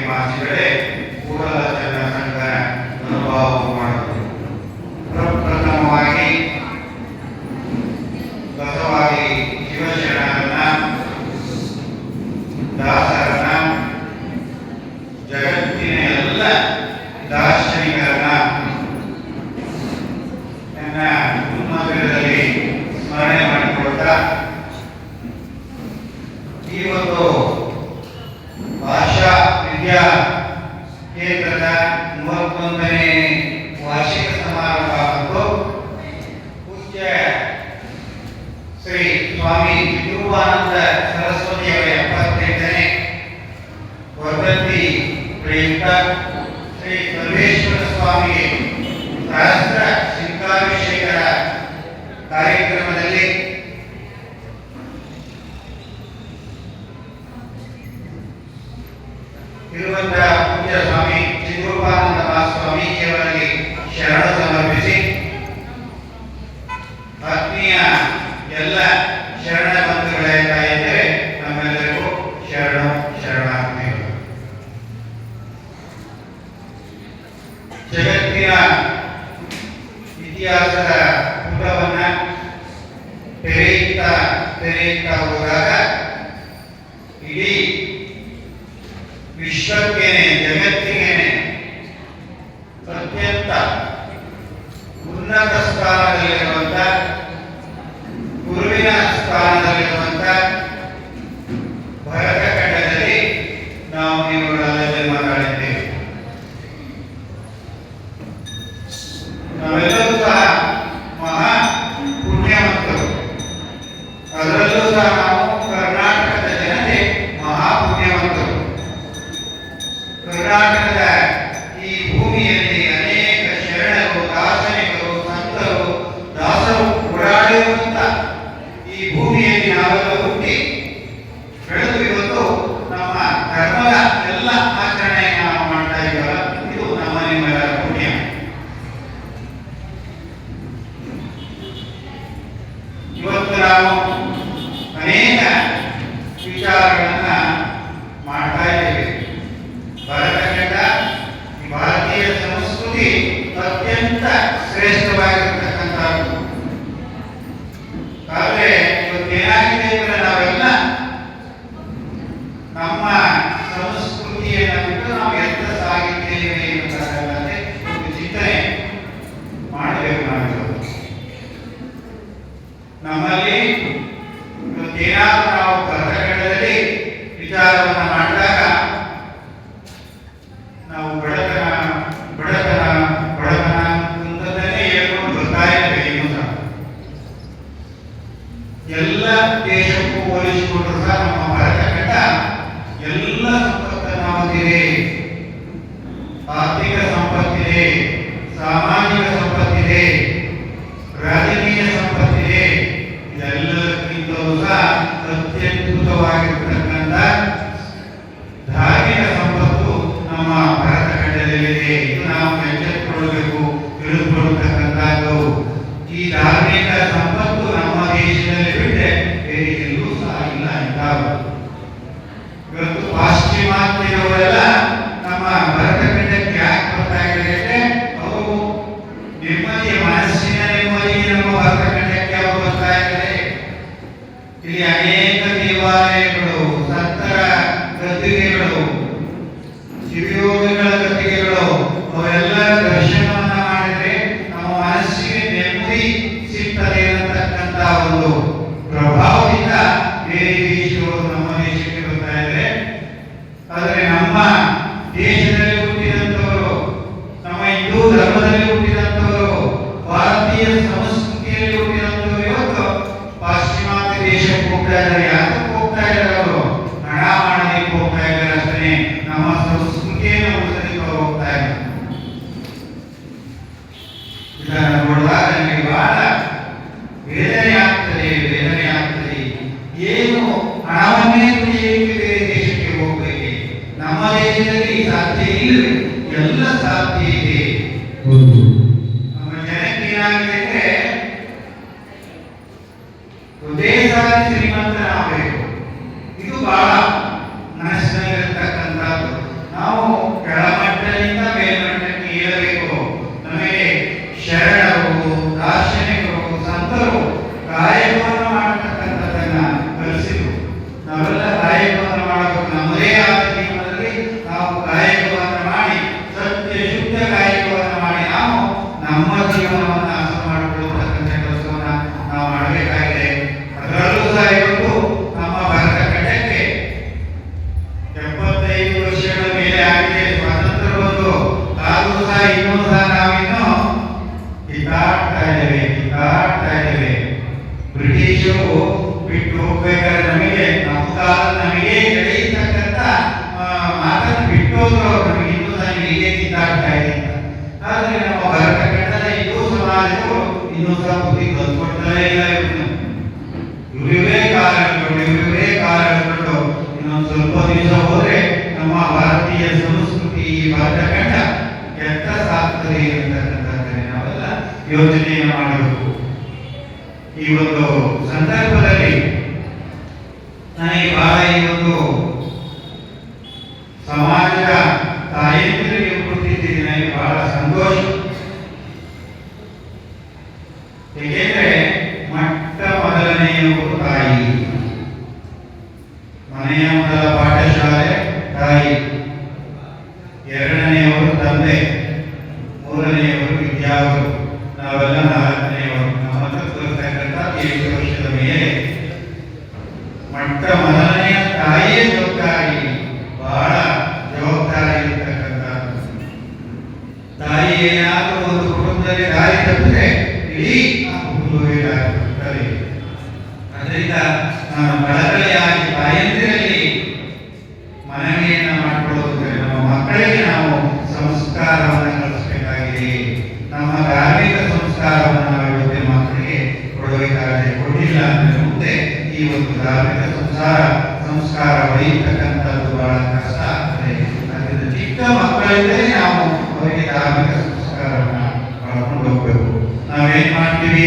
ಮಾಡಿಸಿದರೆ ಕೂಡಲ ಚಂದ್ರ ಸಂಘ ಅನುಭವ ಶ್ರೀ ಸರ್ವೇಶ್ವರ ಸ್ವಾಮಿಗೆ ಸಹಸ್ರ ಇಡೀ ವಿಶ್ವಕ್ಕೆ ಜಗತ್ತಿಗೆ Yeah. ಬೇರೆ ಎಲ್ಲೂ ಸಹ ಇಲ್ಲ ಅಂತಾವ ಇವತ್ತು ಪಾಶ್ಚಿಮಾತ್ಯರವರೆಲ್ಲ Gracias. ಇನ್ನೂ ಸ್ವಲ್ಪ ಕಲ್ತ್ಕೊಳ್ತಾ ಇಲ್ಲ ಇವ್ರನ್ನ ಇವರಿವೇ ಇವರಿವೇ ಇನ್ನೊಂದು ಸ್ವಲ್ಪ ದಿವಸ ಹೋದ್ರೆ ನಮ್ಮ ಭಾರತೀಯ ಸಂಸ್ಕೃತಿ ಭಾರತ ಕಂಡ ಕೆಟ್ಟ ಸಾಕ್ತದೆ ಅಂತಕ್ಕಂಥದ್ದನ್ನೇ ನಾವೆಲ್ಲ ಯೋಚನೆಯನ್ನು ಮಾಡಬೇಕು ಈ ಒಂದು ಸಂದರ್ಭದಲ್ಲಿ ನನಗೆ ಬಹಳ ಯಾರು ನಾವೆಲ್ಲ ನಾಲ್ಕನೇ ಒಂದು ನಲವತ್ತು ವರ್ಷ ಮಾಡ್ತೀವಿ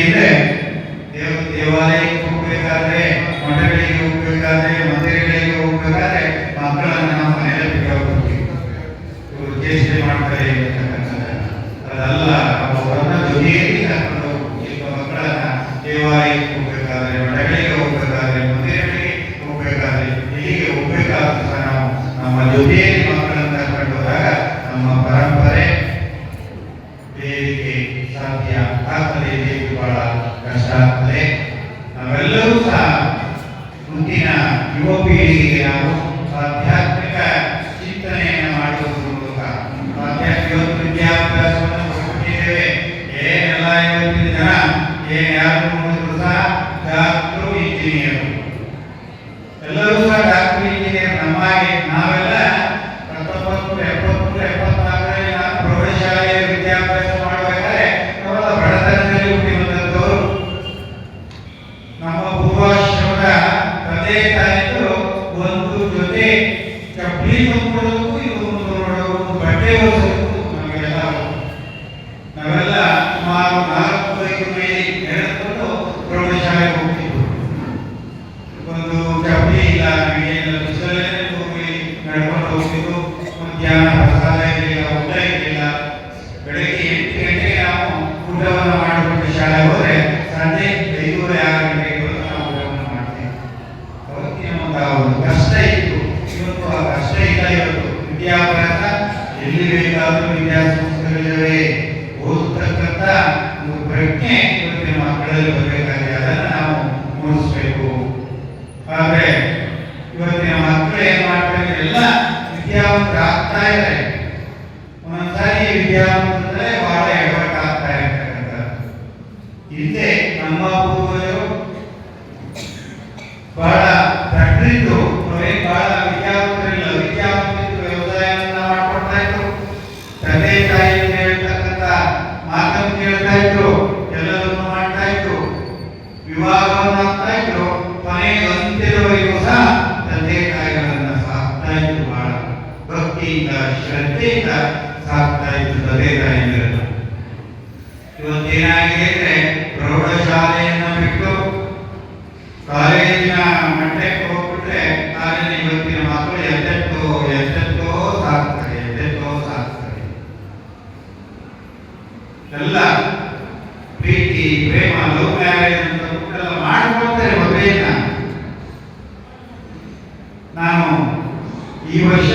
ವರ್ಷ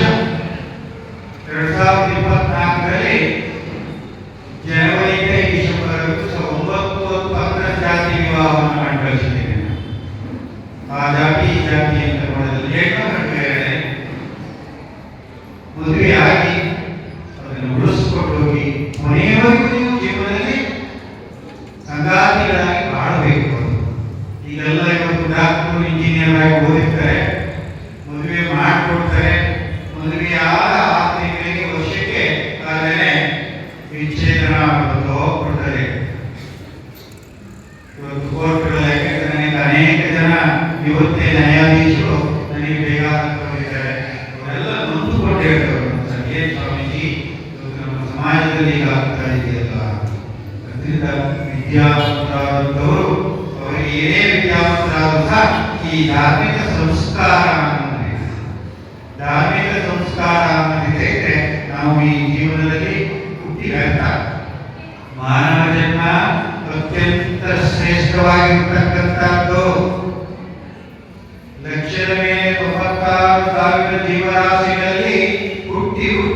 ಎರಡ್ ಸಾವಿರದ ಇಪ್ಪತ್ನಾಲ್ಕರಲ್ಲಿ ಜನವರಿ ಡಿಸೆಂಬರ್ ಒಂಬತ್ತು ಹತ್ತು ಹತ್ತರ ವಿವಾಹವನ್ನು ಅನುಭವಿಸಿದ್ದೇನೆ ಆ ಜಾತಿ ಜಾತಿ ಅಂತ ಅದೇ ಸ್ವಾಮೀಜಿ ನಮ್ಮ ಸಮಾಜದಲ್ಲಿ ಈಗ ಆಗ್ತಾ ಇದೆಯಲ್ಲ ಅದರಿಂದ ವಿದ್ಯಾವಂತರಾದಂಥವರು ಅವರಿಗೆ ಏನೇ ವಿದ್ಯಾವಂತರಾದರೂ ಸಹ ಈ ಧಾರ್ಮಿಕ ಸಂಸ್ಕಾರ ಧಾರ್ಮಿಕ ಸಂಸ್ಕಾರ ಅನ್ನೋದಿದೆ ನಾವು ಈ ಜೀವನದಲ್ಲಿ ಹುಟ್ಟಿ ವ್ಯರ್ಥ ಮಾನವ ಜನ್ಮ ಅತ್ಯಂತ ಶ್ರೇಷ್ಠವಾಗಿರ್ತಕ್ಕಂಥದ್ದು ಲಕ್ಷಣವೇ ತೊಂಬತ್ತಾರು ಸಾವಿರ ಜೀವರಾಶಿ Deus.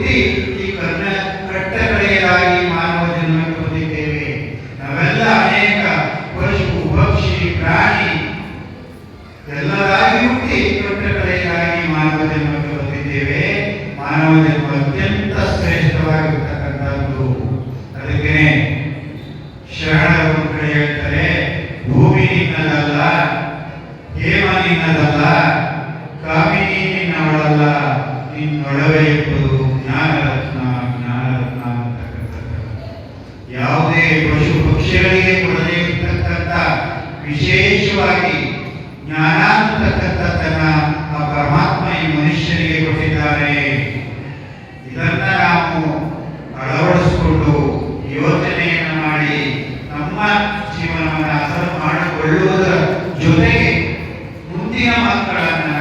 ಹೆಣ್ಣಿನ ಮಕ್ಕಳನ್ನ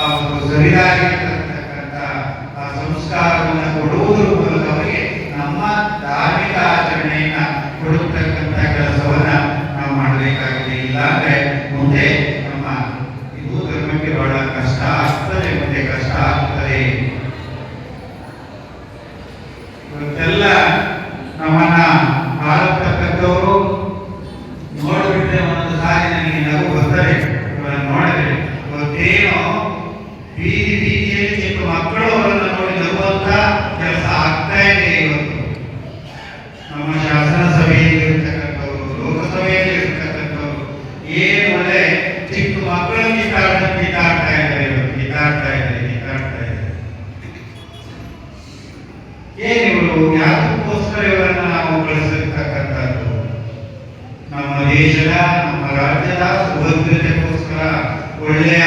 ಅವರು ಸರಿಯಾಗಿ ಸಂಸ್ಕಾರವನ್ನು ಕೊಡುವುದು ಮಕ್ಕಳಲ್ಲಿ ಕಾರಣ ಕಿತಾಡ್ತಾ ಇದ್ದಾರೆ ಇವತ್ತು ಕಿತಾಡ್ತಾ ಇದ್ದಾರೆ ಕಿತಾಡ್ತಾ ಇದ್ದಾರೆ. ಏನ್ ಇವರು? ನಾವು ನಮ್ಮ ದೇಶದ, ನಮ್ಮ ರಾಜ್ಯದ ಸುಭದ್ರತೆಗೋಸ್ಕರ ಒಳ್ಳೆಯ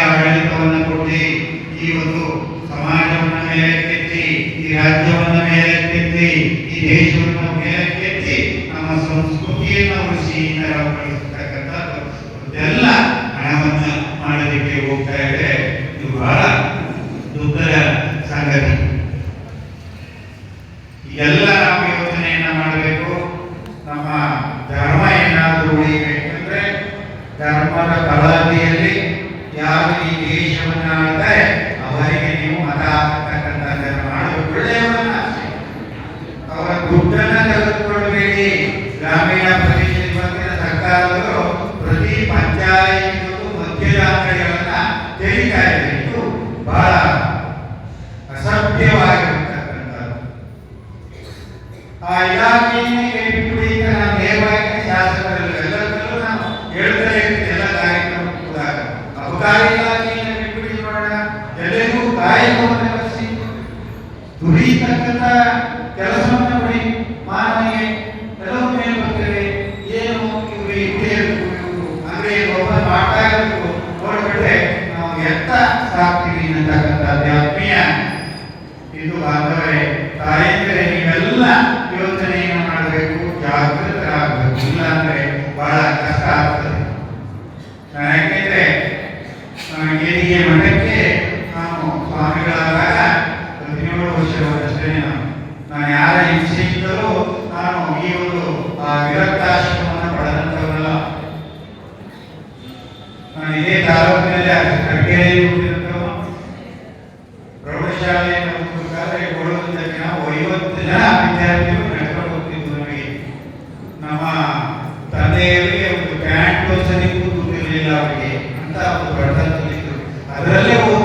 ಧರ್ಮದ ಬಲಾದಿಯಲ್ಲಿ ಯಾರು ಈ ದೇಶವನ್ನು ಆಳ್ತಾರೆ ಅವರಿಗೆ ನೀವು ಮತ ಹಾಕ್ತಕ್ಕಂಥದ್ದನ್ನು ಅವರ ದುಡ್ಡನ್ನು ತೆಗೆದುಕೊಳ್ಳಬೇಡಿ. ಗ್ರಾಮೀಣ ಪ್ರದೇಶದಲ್ಲಿ ಸರ್ಕಾರದವರು ಪ್ರತಿ ಪಂಚಾಯಿತಿಗೂ ಮಧ್ಯದ ತೆರೀತಾ ಇದೆ ಬಹಳ ಅಸಭ್ಯವಾಗಿ ಇಲಾಖೆಗೆ ಅಂತ ಒಂದು ಬರ್ತಾ ಅದರಲ್ಲೇ ಹೋಗಿ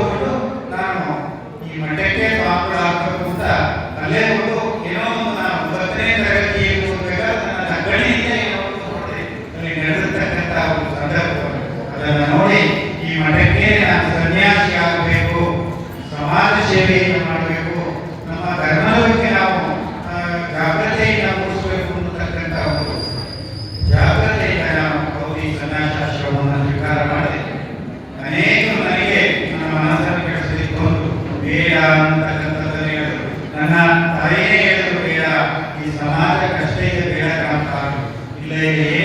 Amen.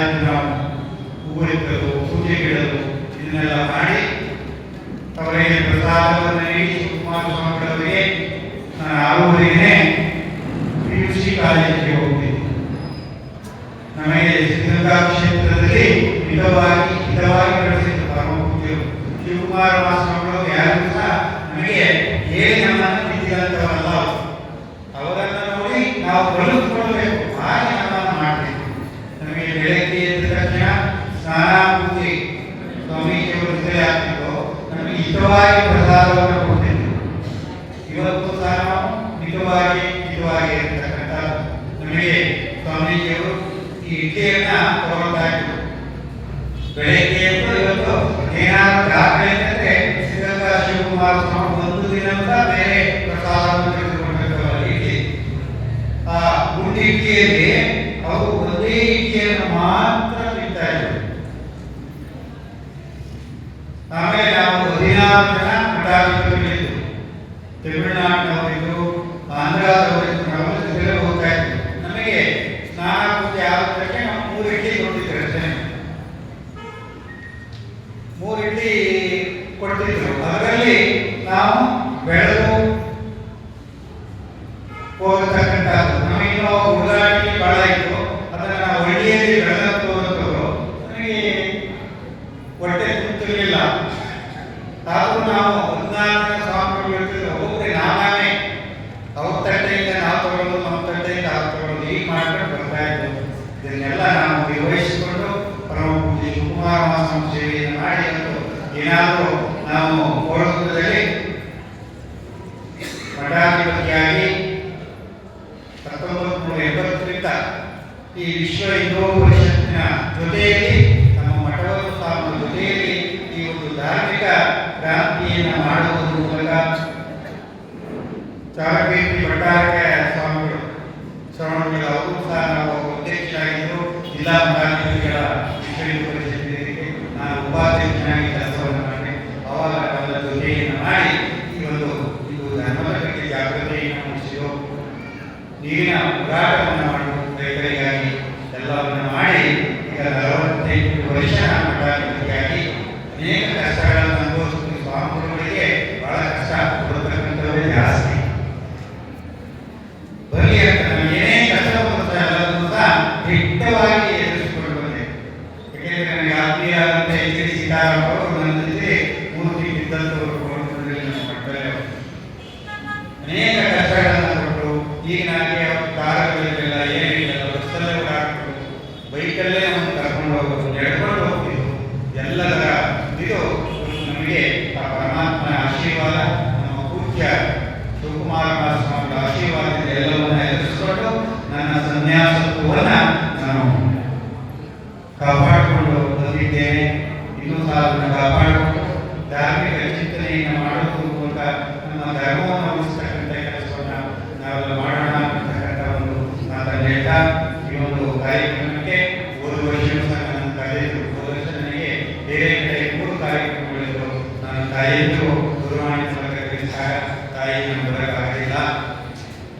ಸಾಯಂಕಾಲ ಹೂವಿಟ್ಟರು ಪೂಜೆಗಿಡಲು ಇದನ್ನೆಲ್ಲ ಮಾಡಿ ಅವರಿಗೆ ಪ್ರಸಾದವನ್ನು ನೀಡಿ ಶಿವಕುಮಾರ ಸ್ವಾಮಿಗಳವರಿಗೆ ನಾನು ಆರೂವರೆಗೆ ಪಿ ಯು ಸಿ ಕಾಲೇಜಿಗೆ ಹೋಗ್ತೀನಿ. ನಮಗೆ ಸಿದ್ಧಗಂಗಾ ಕ್ಷೇತ್ರದಲ್ಲಿ ಮಿತವಾಗಿ, ಹಿತವಾಗಿ ನಡೆಸಿದ ಪರಮ ಪೂಜ್ಯರು ಶಿವಕುಮಾರ ಸ್ವಾಮಿಗಳು ಯಾರು ಈ ವಿದ್ಯೆಯನ್ನ ತಗೊಂಡಾಯ್ತು ಬೆಳಗ್ಗೆ ಎದ್ದು ಇವತ್ತು ಏನಾದ್ರು ದಾಖಲೆ ಅಂತಂದ್ರೆ ಸಿದ್ಧಂಗ ಶಿವಕುಮಾರ ಸ್ವಾಮಿ ಒಂದು ದಿನ ಅಂತ ಬೇರೆ ಪ್ರಸಾದವನ್ನು ತೆಗೆದುಕೊಂಡಿರ್ತಾರೆ ಇಡ್ಲಿ ಆ ಗುಂಡಿ ಇಡ್ಲಿಯಲ್ಲಿ ಅವರು ಒಂದೇ ಇಡ್ಲಿಯನ್ನು ಮಾತ್ರ ತಿಂತಾ ಇದ್ರು ಆಮೇಲೆ ನಾವು ಹದಿನಾರು ಜನ ಮಠಾಧಿಪತಿಗಳಿದ್ರು ತಮಿಳುನಾಡಿನವರಿದ್ರು ಆಂಧ್ರದವರಿದ್ರು വേറെ ಮಾಡಿಕೊಂಡಿಲ್ಲ ಅವರು ಸಹ ನಾವು ಅಧ್ಯಕ್ಷರಾಗಿದ್ದರು ಜಿಲ್ಲಾ ಪ್ರಾಧಿಕಾರಿಗಳ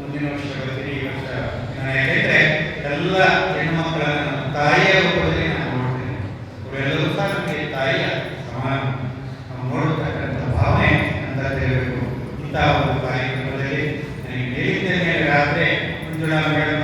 ಮುಂದಿನ ವರ್ಷ ಈ ವರ್ಷ ನಾನು ಎಲ್ಲ ಹೆಣ್ಣು ಮಕ್ಕಳನ್ನು ತಾಯಿಯ ರೂಪದಲ್ಲಿ ನಾನು ನೋಡ್ತೇನೆ ಅವರೆಲ್ಲರೂ ಸಹ ನಮಗೆ ತಾಯಿಯ ಸಮಾನ ನಾವು ನೋಡತಕ್ಕಂಥ ಭಾವನೆ ಅಂತ ಹೇಳಬೇಕು ಇಂತಹ ಒಂದು ಕಾರ್ಯಕ್ರಮದಲ್ಲಿ ನನಗೆ ಹೇಳಿದ್ದೇನೆ ಆದರೆ ಮಂಜುಳಾ ಮೇಡಮ್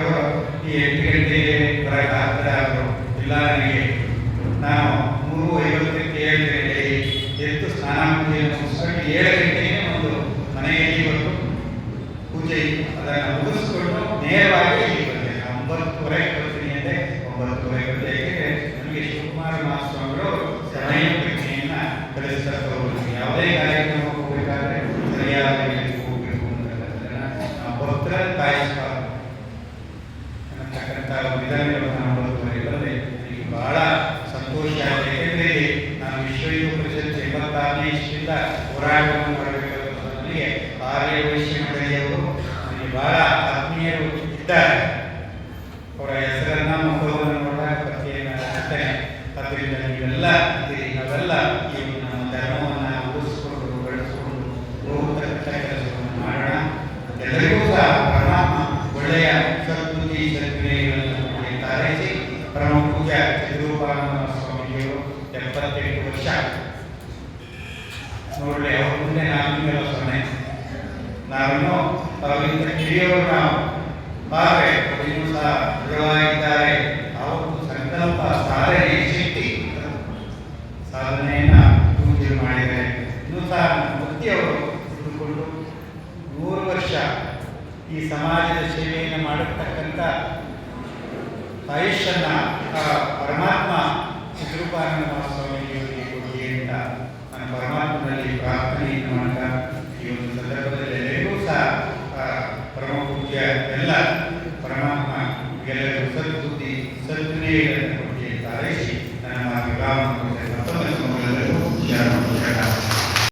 ನಾನು ತಾವಿಂತ ಕಿರಿಯವರು ನಾವು. ಬಾರೆ ಇನ್ನೂ ಸಹ ದೃಢವಾಗಿದ್ದಾರೆ. ಸಂಕಲ್ಪ, ಸಾಧನೆ, ಶಕ್ತಿ ಪೂಜೆ ಮಾಡಿದ್ದಾರೆ ಇನ್ನೂ ಸಹ ಭಕ್ತಿಯವರು ಇದ್ದುಕೊಂಡು ವರ್ಷ ಈ ಸಮಾಜದ ಸೇವೆಯನ್ನು ಮಾಡತಕ್ಕಂಥ ಆಯುಷ್ಯನ್ನ ಪರಮಾತ್ಮ ಚಿತ್ರೂಪಾನಂದ ಮಹಾಸ್ವಾಮಿಯವರಿಗೆ ಅಂತ ನಾನು ಪರಮಾತ್ಮನಲ್ಲಿ ಪ್ರಾರ್ಥನೆ Amen.